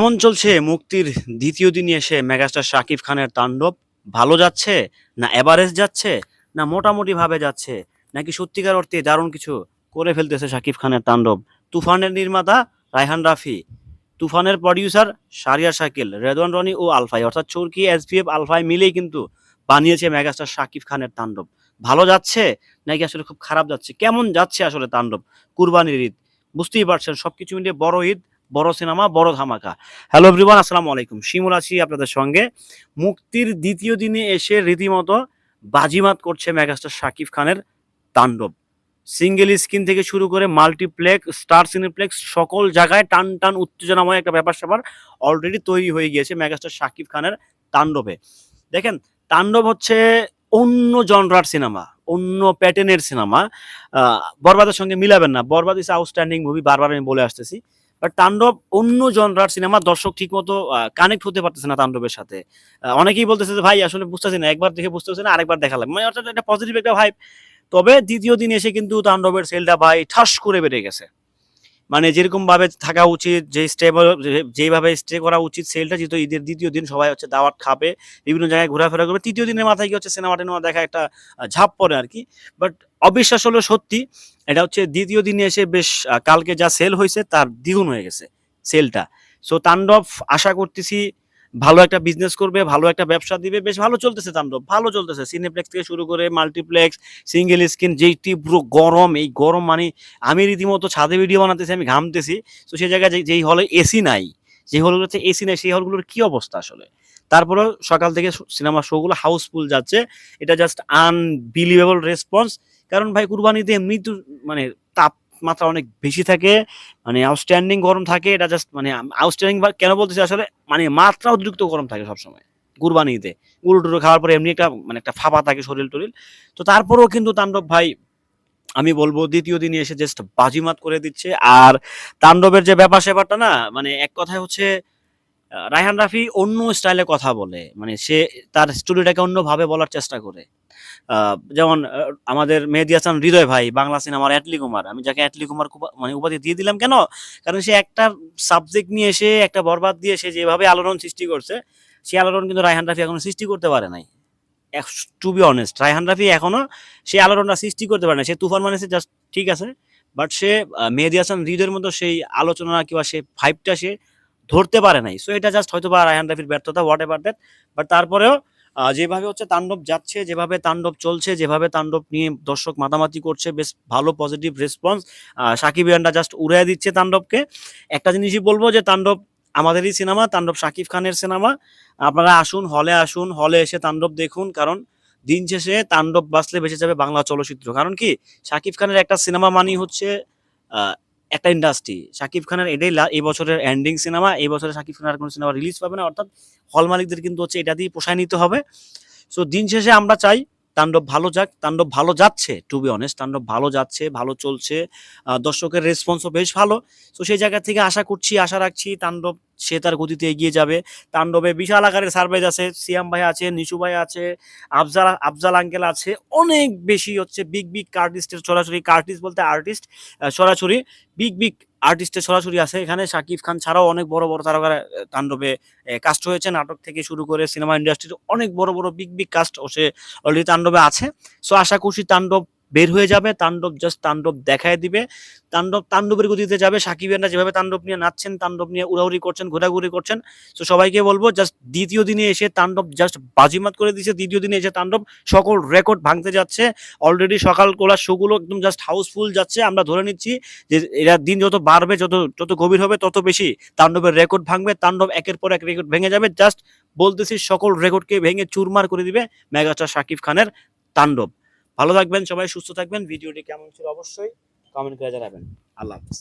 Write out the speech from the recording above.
কেমন চলছে মুক্তির দ্বিতীয় দিনে এসে মেগাস্টার শাকিব খানের তাণ্ডব? ভালো যাচ্ছে না এভারেজ যাচ্ছে না মোটামুটি ভাবে যাচ্ছে? নাকি সত্যিকার অর্থে দারুণ কিছু করে ফেলতেছে শাকিব খানের তাণ্ডব? তুফানের নির্মাতা রায়হান রাফি, তুফানের প্রডিউসার সারিয়া শাকিল, রেদওয়ান রনি ও আলফাই, অর্থাৎ চরকি, এসপিএফ, আলফাই মিলেই কিন্তু বানিয়েছে মেগাস্টার শাকিব খানের তাণ্ডব। ভালো যাচ্ছে নাকি আসলে খুব খারাপ যাচ্ছে? কেমন যাচ্ছে আসলে তাণ্ডব? কুরবানির ঈদ, বুঝতেই পারছেন, সবকিছু মিলিয়ে বড় ঈদ। বড় সিনেমা, বড় ধামাকা। হ্যালো এভরিওয়ান আসসালামু আলাইকুম। শিমুল আছি আপনাদের সঙ্গে। মুক্তির দ্বিতীয় দিনে এসে রীতিমতো বাজিমাত করছে মেগাস্টার শাকিব খানের তাণ্ডব। সিঙ্গেল স্ক্রিন থেকে শুরু করে মাল্টিপ্লেক্স স্টার সিনেপ্লেক্স সকল জায়গায় টান টান উত্তেজনাময় একটা ব্যাপার স্যাপার অলরেডি তৈরি হয়ে গিয়েছে মেগাস্টার শাকিব খানের তাণ্ডবে। দেখেন, তাণ্ডব হচ্ছে অন্য জনরার সিনেমা, অন্য প্যাটার্নের সিনেমা। বরবাদের সঙ্গে মিলাবেন না। বরবাদ ইস আউটস্ট্যান্ডিং মুভি বারবার আমি বলে আসতেছি। বাট তাণ্ডব অন্য জনরার সিনেমা দর্শক ঠিক মতো কানেক্ট হতে পারতেছে না তাণ্ডবের সাথে। অনেকেই বলতেছে যে, ভাই, আসলে বুঝতেছি না, একবার দেখে বুঝতে পারছি না, আরেকবার দেখা লাগবে মানে অর্থাৎ একটা পজিটিভ একটা ভাইব তবে দ্বিতীয় দিন এসে কিন্তু তাণ্ডবের সেলটা ভাই ঠাস করে বেড়ে গেছে। মানে যেরকম ভাবে থাকা উচিত, যে স্টেবল যেভাবে স্টে করা উচিত সেলটা যেহেতু ঈদের দ্বিতীয় দিন সবাই হচ্ছে দাওয়াত খাবে, বিভিন্ন জায়গায় ঘোরাফেরা করবে, তৃতীয় দিনের মাথায় কি হচ্ছে সিনেমা টেনেমা দেখা একটা ঝাঁপ পড়ে আর কি। বাট অবিশ্বাস হলো সত্যি, এটা হচ্ছে দ্বিতীয় দিনে এসে বেশ কালকে যা সেল হয়েছে তার দ্বিগুণ হয়ে গেছে সেলটা সো তাণ্ডব আশা করতেছি ভালো একটা বিজনেস করবে, ভালো একটা ব্যবসা দিবে, বেশ ভালো চলতেছে তাণ্ডব ভালো চলতেছে। সিনেপ্লেক্স থেকে শুরু করে মাল্টিপ্লেক্স সিঙ্গেল স্ক্রিন যেইটি পুরো গরম, এই গরম মানে আমি রীতিমতো ছাদে ভিডিও বানাতেছি, আমি ঘামতেছি, তো সেই জায়গায় যেই হলে এসি নাই, যে হলগুলোতে এসি নাই, সেই হলগুলোর কি অবস্থা আসলে? তারপরেও সকাল থেকে সিনেমা শোগুলো হাউসফুল যাচ্ছে, এটা জাস্ট আনবিলিভেবল রেসপন্স কারণ ভাই কুরবানিতে এমনি তো মানে তাপমাত্রা অনেক বেশি থাকে মানে আউটস্ট্যান্ডিং গরম থাকে, এটা জাস্ট মানে আউটস্ট্যান্ডিং কেন বলতেছি আসলে মানে মাত্রা অতিরিক্ত গরম থাকে সবসময় কুরবানি ঈদে টুরু খাওয়ার পরে এমনি একটা মানে একটা ফাঁপা থাকে শরীর টরিল তো তারপরেও কিন্তু তাণ্ডব ভাই, আমি বলব দ্বিতীয় দিনে এসে জাস্ট বাজিমাত করে দিচ্ছে। আর তাণ্ডবের যে ব্যাপার সেপারটা না মানে এক কথায় হচ্ছে রায়হান রাফি অন্য স্টাইলে কথা বলে। মানে সে তার স্টোরিটাকে অন্যভাবে বলার চেষ্টা করে। যেমন আমাদের মেহেদি হাসান, হৃদয় ভাই, বাংলা সিনেমার অ্যাটলি কুমার। আমি যাকে অ্যাটলি কুমার মানে উপাধি দিয়ে দিলাম কেন? কারণ সে একটা সাবজেক্ট নিয়ে এসে একটা বরবাদ দিয়ে সে যেভাবে আলোড়ন সৃষ্টি করছে, সে আলোড়ন কিন্তু রায়হান রাফি এখনও সৃষ্টি করতে পারে নাই। To be honest Raihan Rafi এখনও সে আলোড়নটা সৃষ্টি করতে পারে না সে তুফান মানে জাস্ট ঠিক আছে বাট সে মেহেদি হাসান, হৃদয়ের মতো সেই আলোচনা কিংবা সে ফাইভটা সে ধরতে পারে নাই। সো এটা জাস্ট হয়তো বা রায়হান রাফির ব্যর্থতা হোয়াট এভার দ্যাট বাট তারপরেও যেভাবে হচ্ছে তাণ্ডব যাচ্ছে, যেভাবে তাণ্ডব চলছে, যেভাবে তাণ্ডব নিয়ে দর্শক মাতামাতি করছে, বেশ ভালো পজিটিভ রেসপন্স সাকিব ইয়ানরা জাস্ট উড়িয়ে দিচ্ছে তাণ্ডবকে। একটা জিনিসই বলব যে তাণ্ডব আমাদেরই সিনেমা তাণ্ডব সাকিব খানের সিনেমা আপনারা আসুন হলে আসুন হলে এসে তাণ্ডব দেখুন, কারণ দিন শেষে তাণ্ডব বাঁচলে বেঁচে যাবে বাংলা চলচ্চিত্র। কারণ কি? সাকিব খানের একটা সিনেমা মানি হচ্ছে একটা ইন্ডাস্ট্রি শাকিব খানের এটাই এই বছরের এন্ডিং সিনেমা এই বছরে শাকিব খানের কোনো সিনেমা রিলিজ পাবে না, অর্থাৎ হল মালিকদের কিন্তু হচ্ছে এটা দিয়ে পোষায় নিতে হবে। সো দিন শেষে আমরা চাই তাণ্ডব ভালো যাক, তাণ্ডব ভালো যাচ্ছে টু বি অনেস্ট তাণ্ডব ভালো যাচ্ছে, ভালো চলছে দর্শকের রেসপন্সও বেশ ভালো। সো সেই জায়গা থেকে আশা করছি, আশা রাখছি তাণ্ডব সে তার গতিতে এগিয়ে যাবে। তাণ্ডবে বিশাল আকারের সার্ভেজ আছে, সিয়াম ভাই আছে, নিশু ভাই আছে, আফজাল আফজাল আঙ্কেল আছে, অনেক বেশি হচ্ছে বিগ বিগ আর্টিস্টের সরাসরি আর্টিস্ট বলতে আর্টিস্ট সরাসরি বিগ বিগ আর্টিস্টের সরাসরি আছে এখানে। শাকিব খান ছাড়াও অনেক বড় বড় তারকারা তাণ্ডবে কাস্ট হয়েছে। নাটক থেকে শুরু করে সিনেমা ইন্ডাস্ট্রির অনেক বড় বড় বিগ বিগ কাস্ট ও সে অলরেডি তাণ্ডবে আছে। সো আশা করছি তাণ্ডব বের হয়ে যাবে, তাণ্ডব জাস্ট তাণ্ডব দেখায় দিবে। তাণ্ডব তাণ্ডবের গতিতে যাবে সাকিবেনরা যেভাবে তাণ্ডব নিয়ে নাচছেন, তাণ্ডব নিয়ে উড়াউড়ি করছেন, ঘোরাঘুরি করছেন, তো সবাইকে বলব জাস্ট দ্বিতীয় দিনে এসে তাণ্ডব জাস্ট বাজিমাত করে দিয়েছে, দ্বিতীয় দিনে এসে তাণ্ডব সকল রেকর্ড ভাঙতে যাচ্ছে। অলরেডি সকাল কোলার শোগুলো একদম জাস্ট হাউসফুল যাচ্ছে, আমরা ধরে নিচ্ছি যে এরা দিন যত বাড়বে, যত যত গভীর হবে, তত বেশি তাণ্ডবের রেকর্ড ভাঙবে, তাণ্ডব একের পর এক রেকর্ড ভেঙে যাবে। জাস্ট বলতেছি সকল রেকর্ডকে ভেঙে চুরমার করে দিবে মেগাস্টার শাকিব খানের তাণ্ডব। ভালো থাকবেন সবাই সুস্থ থাকবেন। ভিডিওটি কেমন ছিল অবশ্যই কমেন্ট করে জানাবেন। আল্লাহ হাফিজ।